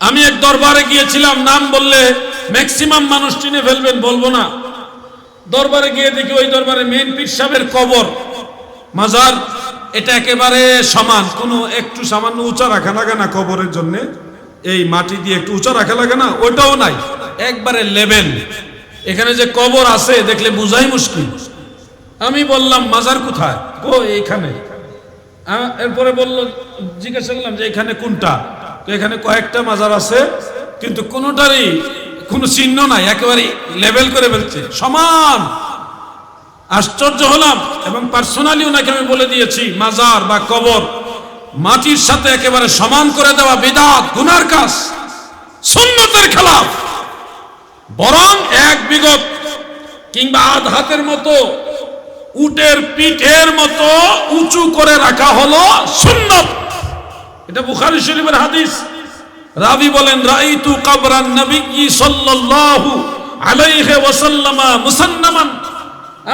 আমি এক দরবারে গিয়েছিলাম, নাম বললে ম্যাক্সিমাম মানুষ চিনে ফেলবেন, বলব না। দরবারে গিয়ে দেখি ওই দরবারে মেন পীর সাহেবের কবর। মাজার, এটা একেবারে সমান, কোনো একটু সামান্য উঁচা রাখা লাগে না কবরের জন্য। এই মাটি দিয়ে একটু উঁচা রাখা লাগে না ওটাও নাই। একবারে লেভেল এখানে যে কবর আছে, দেখলে বুঝাই মুশকিল। আমি বললাম, মাজার কোথায়? ও এইখানে। এরপরে বলল, জিজ্ঞাসা করলাম যে এখানে কোনটা? তো এখানে কয়েকটা মাজার আছে, কিন্তু কোনোটারই কোনো চিহ্ন নাই, একেবারে লেভেল করে ফেলছে। সমান। আশ্চর্য হলাম এবং পার্সোনালি ওনাকে আমি বলে দিয়েছি, মাজার বা কবর মাটির সাথে একেবারে সমান করে দেওয়া বিদাত, গুনার কাজ, সুন্নতের খেলাফ। বরং এক বিগত কিংবা আধ হাতের মতো, উটের পিঠের মতো উঁচু করে রাখা হলো সুন্নত। এটা বুখারী শরীফের হাদিস। রাবি বলেন, রাইতু কাবরান নবী সাল্লাল্লাহু আলাইহি ওয়াসাল্লামা মুসান্নামান।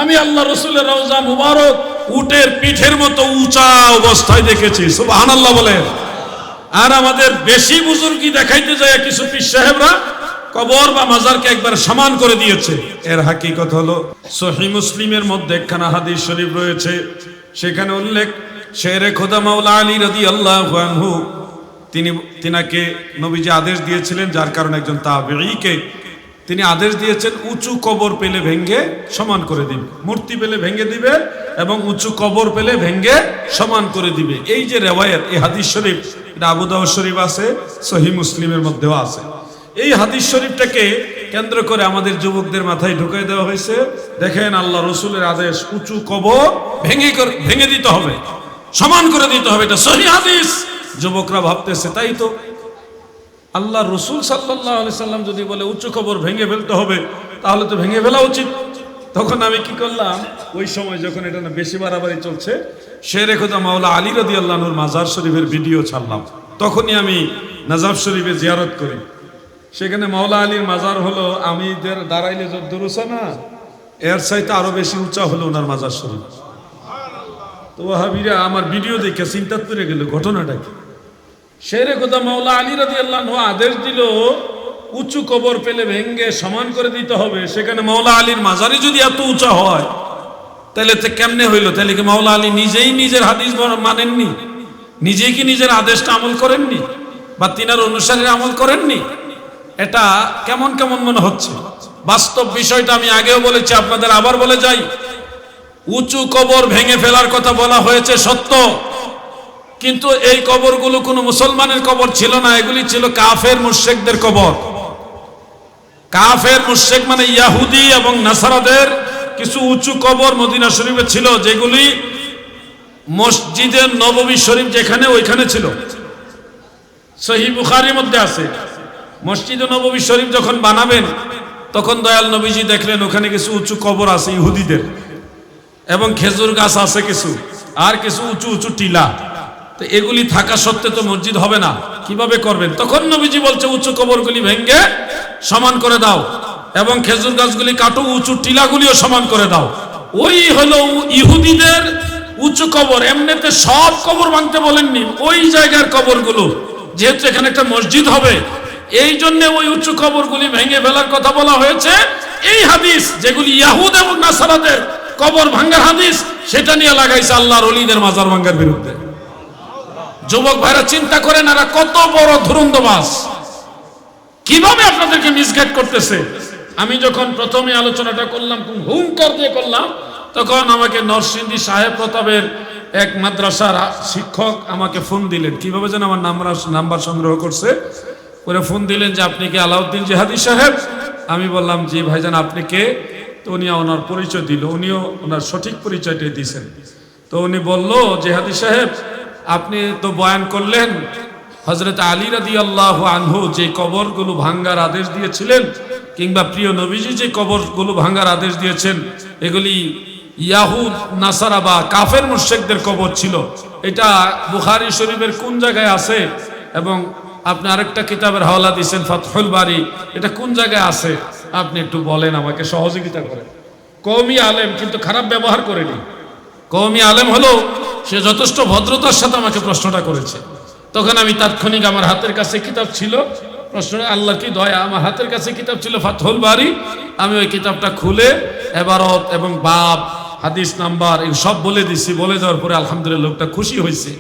আমি আল্লাহ রসুলের রওজা মুবারক উটের পিঠের মতো উঁচা অবস্থায় দেখেছি। সুবহানাল্লাহ বলেন। আর আমাদের বেশি বুজুর্গি দেখাইতে যায় কিছু পীর সাহেবরা কবর বা মাজারকে একবার সমান করে দিয়েছে। এর হাকিকত হলো সহি মুসলিমের মধ্যে একখানা হাদিস শরীফ রয়েছে। সেখানে উল্লেখ শেরে খোদা মাওলা আলী রদি আল্লাহ তিনি, তিনাকে নবীজি আদেশ দিয়েছিলেন, যার কারণে একজন তাবেঈকে তিনি আদেশ দিয়েছেন, উঁচু কবর পেলে ভেঙ্গে সমান করে দিবে। মূর্তি পেলে ভেঙ্গে দিবে এবং উঁচু কবর পেলে ভেঙ্গে সমান করে দিবে। এই যে রেওয়ায়ত, এই হাদিস শরীফ, এটা আবু দাউদ শরীফ আছে সহি মুসলিমের মধ্যেও আছে। এই হাদিস শরীফটাকে কেন্দ্র করে আমাদের যুবকদের মাথায় ঢুকাই দেওয়া হয়েছে। দেখেন আল্লাহ রসুলের আদেশ, উঁচু কবর ভেঙে ভেঙে দিতে হবে। সমান করে দিতে হবে, এটা সহি হাদিস। যুবকরা ভাবতেছে, তাই তো। আল্লাহ রসুল সাল্লাহ সাল্লাম যদি বলে, উচ্চ খবর ভেঙে ফেলতে হবে, তাহলে তো ভেঙে ফেলা উচিত। তখন আমি কি করলাম, ওই সময় যখন এটা না বেশি বাড়াবাড়ি চলছে সে রেখোদা মাওলা আলী রদি আল্লাহনুর মাজার শরীফের ভিডিও ছাড়লাম। তখনই আমি নাজাব শরীফে জিয়ারত করি। সেখানে মাওলা আলীর মাজার হলো আমি দের- দাঁড়াইলে যত দূরসা না, এর চাইতে আরও বেশি উঁচা হলো ওনার মাজার শরীফ। তো ওহাবিরা আমার ভিডিও দেখে চিন্তা করে গেল, ঘটনাটা কি? শেরে খোদা মাওলা আলী রাজি আল্লাহ আদেশ দিল, উঁচু কবর পেলে ভেঙ্গে সমান করে দিতে হবে। সেখানে মাওলা আলীর মাজারি যদি এত উঁচা হয়, তাহলে তো কেমনে হইল? তাহলে কি মাওলা আলী নিজেই নিজের হাদিস মানেননি? নিজেই কি নিজের আদেশটা আমল করেননি? বা তিনার অনুসারে আমল করেননি? এটা কেমন কেমন মনে হচ্ছে? বাস্তব বিষয়টা আমি আগেও বলেছি, আপনাদের আবার বলে যাই। উঁচু কবর ভেঙে ফেলার কথা বলা হয়েছে, সত্য। কিন্তু এই কবরগুলো কোনো মুসলমানের কবর ছিল না, এগুলি ছিল কাফের মুশেকদের কবর। কাফের মুশেক মানে ইয়াহুদি এবং নাসারাদের কিছু উঁচু কবর মদিনা শরীফে ছিল, যেগুলি মসজিদের নববী শরীফ যেখানে, ওইখানে ছিল। সহি বুখারির মধ্যে আছে। মসজিদে নববী শরীফ যখন বানাবেন, তখন দয়াল নবীজি দেখলেন ওখানে কিছু উঁচু কবর আছে ইহুদিদের। এবং খেজুর গাছ আছে কিছু, আর কিছু উঁচু উঁচু টিলা। তো এগুলি থাকা সত্ত্বে তো মসজিদ হবে না। কীভাবে করবেন? তখন নবীজি বলছে, উঁচু কবরগুলি ভেঙ্গে সমান করে দাও এবং খেজুর গাছগুলি কাটো, উঁচু টিলাগুলিও সমান করে দাও। ওই হলো ইহুদিদের উঁচু কবর। এমনিতে সব কবর ভাঙতে বলেননি, ওই জায়গার কবরগুলো। যেহেতু এখানে একটা মসজিদ হবে, এই জন্য ওই উঁচু কবরগুলি ভেঙে ফেলার কথা বলা হয়েছে। এই হাদিস যেগুলি ইয়াহুদ এবং নাসারাদের কবর ভাঙ্গার হাদিস, সেটা নিয়ে লাগাইছে আল্লাহর অলিদের মাজার ভাঙ্গার বিরুদ্ধে। যুবক ভাইরা চিন্তা করেন, এরা কত বড় ধুরন্ধবাস কীভাবে আপনাদেরকে মিসগাইড করতেছে? আমি যখন প্রথমে আলোচনাটা করলাম হুঙ্কার দিয়ে করলাম, তখন আমাকে নরসিংদী সাহেব প্রতাপের এক মাদ্রাসার শিক্ষক আমাকে ফোন দিলেন। কীভাবে যেন আমার নাম্বার নাম্বার সংগ্রহ করছে। করে ফোন দিলেন যে, আপনি কি আলাউদ্দিন জেহাদি সাহেব? আমি বললাম, জি ভাইজান, আপনি কে? তো উনি ওনার পরিচয় দিল, উনিও ওনার সঠিক পরিচয়টাই দিয়েছেন। তো উনি বলল জেহাদি সাহেব, আপনি তো বয়ান করলেন হজরত আলী রাদি আল্লাহ আনহু যে কবরগুলো ভাঙ্গার আদেশ দিয়েছিলেন, কিংবা প্রিয় নবীজি যে কবরগুলো ভাঙ্গার আদেশ দিয়েছেন, এগুলি ইয়াহুদ, নাসারা বা কাফের মুর্শেকদের কবর ছিল। এটা বুখারি শরীফের কোন জায়গায় আছে? এবং আপনি আরেকটা কিতাবের হাওলা দিয়েছেন, ফাতহুল বাড়ি এটা কোন জায়গায় আছে? আপনি একটু বলেন আমাকে, সহযোগিতা করেন। কৌমি আলেম, কিন্তু খারাপ ব্যবহার করেনি। কৌমি আলেম হলো, সে যথেষ্ট ভদ্রতার সাথে আমাকে প্রশ্নটা করেছে। তখন আমি তাৎক্ষণিক আমার হাতের কাছে কিতাব ছিল। প্রশ্ন আল্লাহ কি দয়া? আমার হাতের কাছে কিতাব ছিল, ফাতহুল বাড়ি আমি ওই কিতাবটা খুলে, এবারত এবং বাপ, হাদিস নাম্বার, এই সব বলে দিছি। বলে দেওয়ার পরে আলহামদুলিল্লাহ লোকটা খুশি হয়েছে